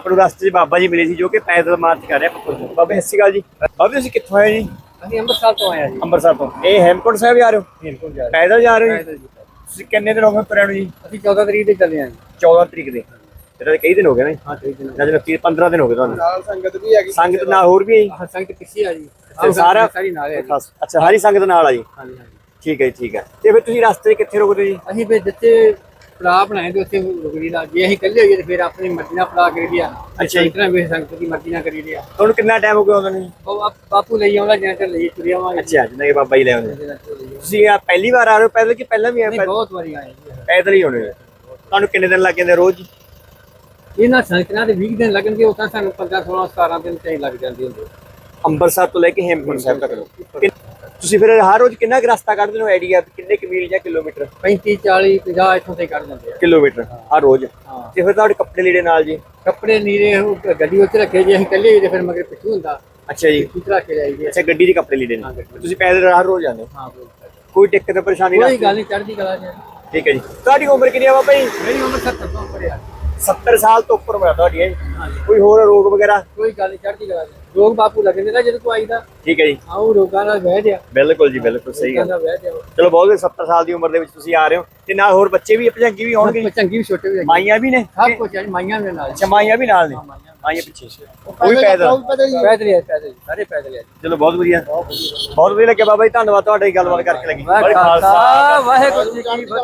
ਆਪਾਂ ਨੂੰ ਰਸਤੇ 'ਚ ਬਾਬਾ ਜੀ ਮਿਲੇ ਸੀ ਜੋ ਕਿ ਪੈਦਲ ਮਾਰਚ ਕਰ ਰਿਹਾ ਪੱਪੂ ਬਾਬਾ ਸਤਿ ਸ਼੍ਰੀ ਅਕਾਲ ਜੀ। ਬਾਬਾ ਤੁਸੀਂ ਕਿੱਥੋਂ ਆਏ ਜੀ? ਅਸੀਂ ਅੰਮ੍ਰਿਤਸਰ ਤੋਂ ਆਏ ਆ ਜੀ। ਅੰਮ੍ਰਿਤਸਰ ਤੋਂ। ਇਹ ਹੈਮਕੁੰਟ ਸਾਹਿਬ ਜਾ ਰਹੇ ਹੋ? ਹੇਮਕੁੰਟ ਜਾ ਰਹੇ। ਪੈਦਲ ਜਾ ਰਹੇ ਹੋ ਜੀ। ਤੁਸੀਂ ਕਿੰਨੇ ਦਿਨ ਹੋ ਗਏ ਤੁਰਿਆਂ ਨੂੰ ਜੀ? ਅਸੀਂ 14 ਤਰੀਕ ਦੇ ਚੱਲੇ ਆ ਜੀ। 14 ਤਰੀਕ ਦੇ। ਤੇਰਾ ਕਈ ਦਿਨ ਹੋ ਗਏ ਨੇ ਹਾਂ ਹੈ ਜਾਂ ਜਦੋਂ 15 ਦਿਨ ਹੋ ਗਏ ਤੁਹਾਨੂੰ? ਨਾਲ ਸੰਗਤ ਵੀ ਹੈਗੀ। ਸੰਗਤ ਨਾਲ ਹੋਰ ਵੀ ਹੈ ਸੰਗਤ ਪਿੱਛੇ ਆ ਜੀ। ਸਾਰਾ ਸਾਰੀ ਨਾਲ ਹੈ ਅੱਛਾ ਸਾਰੀ ਸੰਗਤ ਨਾਲ ਆ ਜੀ? ਹਾਂਜੀ ਹਾਂਜੀ। ਠੀਕ ਹੈ ਠੀਕ ਹੈ। ਤੇ ਫਿਰ ਤੁਸੀਂ ਰਸਤੇ ਕਿੱਥੇ ਰੁਕਦੇ ਜੀ? ਅਸੀਂ ਫਿਰ ਜਿੱਥੇ ਪੜਾ ਬਣਾਏ ਤੇ ਉੱਥੇ ਰੁਕਦੀ ਦਾ ਜੇ ਅਸੀਂ ਇਕੱਲੇ ਹੋਈਏ ਤੇ ਫਿਰ ਆਪਣੀ ਮਰਜ਼ੀ ਨਾਲ ਪੜਾ ਕਰੀ ਲਿਆ। ਅੱਛਾ। ਇਤਨਾ ਵੀ ਸੰਗਤ ਦੀ ਮਰਜ਼ੀ ਨਾਲ ਕਰੀ ਲਿਆ। ਤੁਹਾਨੂੰ ਕਿੰਨਾ ਟਾਈਮ ਹੋ ਗਿਆ ਉਹਨਾਂ ਨੂੰ? ਉਹ ਆਪ- ਬਾਪੂ ਲਈ ਆਉਂਦਾ ਜਾਂ ਤੇ ਲਈ ਤੁਰਿਆ ਆਵਾਂਗੇ। ਅੱਛਾ ਜਿੰਨਾ ਕਿ ਬਾਬਾ ਜੀ ਲੈ ਆਉਂਦੇ। ਤੁਸੀਂ ਆ ਪਹਿਲੀ ਵਾਰ ਆ ਰਹੇ ਹੋ ਪੈਦਲ ਕਿ ਪਹਿਲਾਂ ਵੀ ਆਏ? ਪੈਦਲ ਬਹੁਤ ਵਾਰੀ ਆਏ ਜੀ। ਪੈਦਲ ਹੀ ਹੋਣੇ ਤੁਹਾਨੂੰ ਕਿੰਨੇ ਦਿਨ ਲੱਗ ਜਾਂਦੇ ਰੋਜ਼? ਇਹਨਾਂ ਸੰਗਤਾਂ ਦੇ 20 ਦਿਨ ਲੱਗਣਗੇ ਉਹ ਤਾਂ ਸਾਨੂੰ 15 16 17 ਦਿਨ ਤੇ ਲੱਗ ਜਾਂਦੇ ਹੁੰਦੇ। ਅੰਮ੍ਰਿਤਸਰ ਤੋਂ ਲੈ ਕੇ ਹੇਮਕੁੰਟ ਸਾਹਿਬ ਤੱਕ। ਕਿ- ਤੁਸੀਂ ਫਿਰ ਹਰ ਰੋਜ਼ ਕਿੰਨਾ ਕੁ ਰਸਤਾ ਕੱਢਦੇ ਹੋ ਆਈਡੀਆ ਕਿੰਨੇ ਕੁ ਮੀਲ ਜਾਂ ਕਿਲੋਮੀਟਰ? 35 40 50 ਇੱਥੋਂ ਤੇ ਕੱਢ ਦਿੰਦੇ ਆ। ਕਿਲੋਮੀਟਰ ਹਰ ਰੋਜ਼। ਹਾਂ। ਤੇ ਫਿਰ ਤੁਹਾਡੇ ਕੱਪੜੇ ਲੀੜੇ ਨਾਲ ਜੀ? ਕੱਪੜੇ ਨੀਰੇ ਉਹ ਗੱਡੀ ਉੱਤੇ ਰੱਖੇ ਜੇ ਅਸੀਂ ਇਕੱਲੇ ਹੋਈਏ ਤੇ ਫਿਰ ਮਗਰ ਪਿੱਛੂ ਹੁੰਦਾ। ਅੱਛਾ ਜੀ। ਪਿੱਛੂ ਰੱਖ ਕੇ ਜਾਈਏ ਅੱਛਾ ਗੱਡੀ ਦੇ ਕੱਪੜੇ ਲੀੜੇ ਨੇ ਤੁਸੀਂ ਪੈਦਲ ਹਰ ਰੋਜ਼ ਜਾਂਦੇ ਹੋ? ਹਾਂ ਕੋਈ ਕੋਈ ਦਿੱਕਤ ਪਰੇਸ਼ਾਨੀ ਕੋਈ ਨਹੀਂ ਗੱਲ ਨਹੀਂ ਚੜ੍ਹਦੀ ਕਲਾ ਚ ਠੀਕ ਹੈ ਜੀ। ਤੁਹਾਡੀ ਉਮਰ ਕਿੰਨੀ ਆ ਬਾਬਾ ਜੀ? ਮੇਰੀ ਉਮਰ 70 ਤੋਂ ਉੱਪਰ ਆ। 70 ਸਾਲ ਤੋਂ ਉੱਪਰ ਹੋਇਆ ਤੁਹਾਡੀ ਹੈ ਜੀ। ਕੋਈ ਹੋਰ ਰੋਗ ਵਗੈਰਾ? ਕੋਈ ਗੱਲ ਨਹੀਂ ਚੜ੍ਹਦੀ ਕਲਾ ਚ। ਰੋਗ ਬਾਪੂ ਲੱਗਦੇ ਨਾ ਜਦੋਂ ਤੂੰ। ਆਈਦਾ ਠੀਕ ਹੈ ਜੀ। ਹਾਂ ਉਹ ਰੋਗਾਂ ਨਾਲ ਵਹਿ ਗਿਆ ਬਿਲਕੁਲ ਜੀ ਬਿਲਕੁਲ ਸਹੀ ਰੋਗਾਂ ਗੱਲ ਨਾਲ ਵਹਿ ਗਿਆ ਚਲੋ ਬਹੁਤ 70 ਸਾਲ ਦੀ ਉਮਰ ਦੇ ਵਿੱਚ ਤੁਸੀਂ ਆ ਰਹੇ ਹੋ। ਤੇ ਨਾਲ ਹੋਰ ਬੱਚੇ ਵੀ ਭਜੰਗੀ ਵੀ ਹੋਣਗੇ ਜੀ। ਚੰਗੀ ਵੀ ਛੋਟੇ ਵੀ ਹੈਗੇ। ਮਾਈਆਂ ਵੀ ਨੇ? ਸਭ ਕੁਝ ਹੈ ਮਾਈਆਂ ਦੇ ਨਾਲ। ਅੱਛਾ ਮਾਈਆਂ ਵੀ ਨਾਲ ਨੇ? ਮਾਈਆਂ। ਪਿੱਛੇ ਉਹ ਵੀ ਪੈਦਲ ਪੈਦਲ? ਹੀ ਹੈ ਪੈਦਲ ਹੀ, ਸਾਰੇ ਪੈਦਲ ਹੈ ਚਲੋ ਬਹੁਤ ਵਧੀਆ। ਬਹੁਤ ਵਧੀਆ। ਲੱਗਿਆ ਬਾਬਾ ਜੀ ਧੰਨਵਾਦ ਤੁਹਾਡੀ ਗੱਲਬਾਤ ਕਰਕੇ ਲੱਗੀ। ਵਾਹਿਗੁਰੂ ਜੀ ਕੀ ਫਤਿਹ।